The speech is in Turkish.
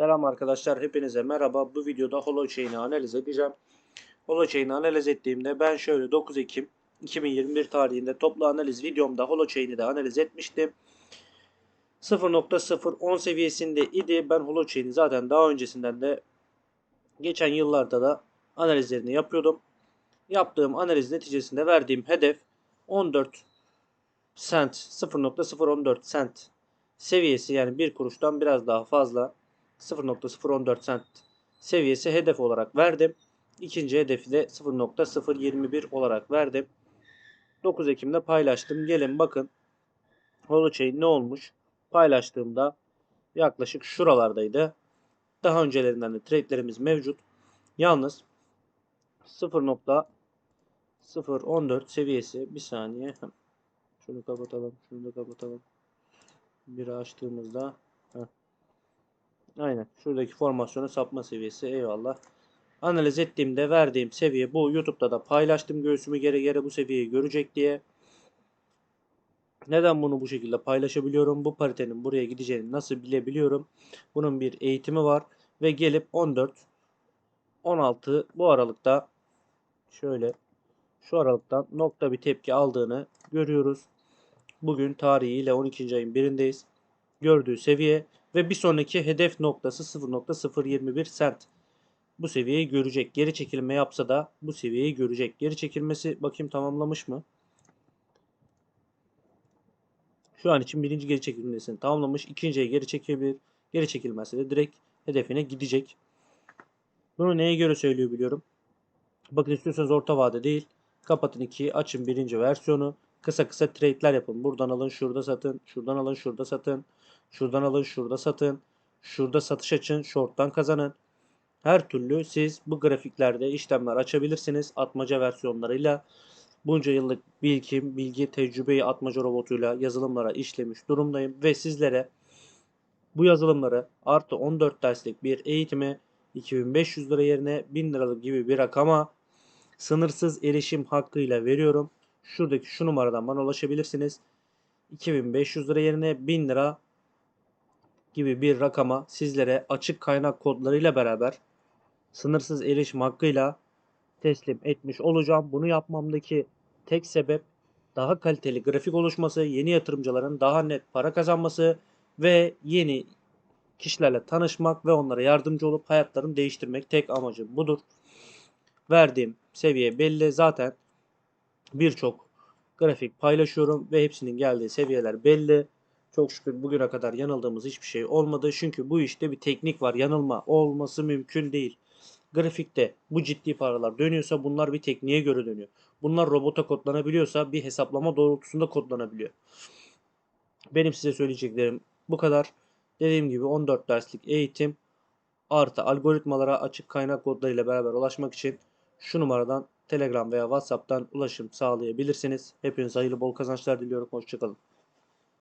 Selam arkadaşlar hepinize merhaba. Bu videoda Holochain'i analiz edeceğim. Holochain'i analiz ettiğimde ben şöyle 9 Ekim 2021 tarihinde toplu analiz videomda Holochain'i de analiz etmiştim. 0.010 seviyesinde idi. Ben Holochain'i zaten daha öncesinden de geçen yıllarda da analizlerini yapıyordum. Yaptığım analiz neticesinde verdiğim hedef 14 cent 0.014 cent seviyesi yani bir kuruştan biraz daha fazla 0.014 cent seviyesi hedef olarak verdim. İkinci hedefi de 0.021 olarak verdim. 9 Ekim'de paylaştım. Gelin bakın Holochain ne olmuş? Paylaştığımda yaklaşık şuralardaydı. Daha öncelerinden de trade'lerimiz mevcut. Yalnız 0.014 seviyesi bir saniye. Şunu kapatalım. Şunu da kapatalım. Biri açtığımızda heh. Aynen. Şuradaki formasyonu sapma seviyesi. Eyvallah. Analiz ettiğimde verdiğim seviye bu. YouTube'da da paylaştım. Göğsümü geri geri bu seviyeyi görecek diye. Neden bunu bu şekilde paylaşabiliyorum? Bu paritenin buraya gideceğini nasıl bilebiliyorum? Bunun bir eğitimi var. Ve gelip 14 16 bu aralıkta şöyle şu aralıktan nokta bir tepki aldığını görüyoruz. Bugün tarihiyle 12. ayın birindeyiz. Gördüğü seviye ve bir sonraki hedef noktası 0.021 cent. Bu seviyeyi görecek. Geri çekilme yapsa da bu seviyeyi görecek. Geri çekilmesi bakayım tamamlamış mı? Şu an için birinci geri çekilmesini tamamlamış. İkinciye geri çekebilir. Geri çekilmezse de direkt hedefine gidecek. Bunu neye göre söylüyor biliyorum. Bakın istiyorsanız orta vade değil. Kapatın 2'yi açın birinci versiyonu. Kısa kısa trade'ler yapın. Buradan alın şurada satın. Şuradan alın şurada satın. Şuradan alın şurada satın. Şurada satış açın. Short'tan kazanın. Her türlü siz bu grafiklerde işlemler açabilirsiniz. Atmaca versiyonlarıyla. Bunca yıllık bilgi, bilgi, tecrübeyi atmaca robotuyla yazılımlara işlemiş durumdayım. Ve sizlere bu yazılımları artı 14 derslik bir eğitimi 2500 lira yerine 1000 liralık gibi bir rakama sınırsız erişim hakkıyla veriyorum. Şuradaki şu numaradan bana ulaşabilirsiniz. 2500 lira yerine 1000 lira gibi bir rakama sizlere açık kaynak kodlarıyla beraber sınırsız erişim hakkıyla teslim etmiş olacağım. Bunu yapmamdaki tek sebep daha kaliteli grafik oluşması, yeni yatırımcıların daha net para kazanması ve yeni kişilerle tanışmak ve onlara yardımcı olup hayatlarını değiştirmek tek amacım budur. Verdiğim seviye belli. Zaten birçok grafik paylaşıyorum ve hepsinin geldiği seviyeler belli. Çok şükür bugüne kadar yanıldığımız hiçbir şey olmadı. Çünkü bu işte bir teknik var. Yanılma olması mümkün değil. Grafikte bu ciddi paralar dönüyorsa bunlar bir tekniğe göre dönüyor. Bunlar robota kodlanabiliyorsa bir hesaplama doğrultusunda kodlanabiliyor. Benim size söyleyeceklerim bu kadar. Dediğim gibi 14 derslik eğitim artı algoritmalara açık kaynak kodlarıyla beraber ulaşmak için şu numaradan Telegram veya WhatsApp'tan ulaşım sağlayabilirsiniz. Hepinize hayırlı bol kazançlar diliyorum. Hoşçakalın.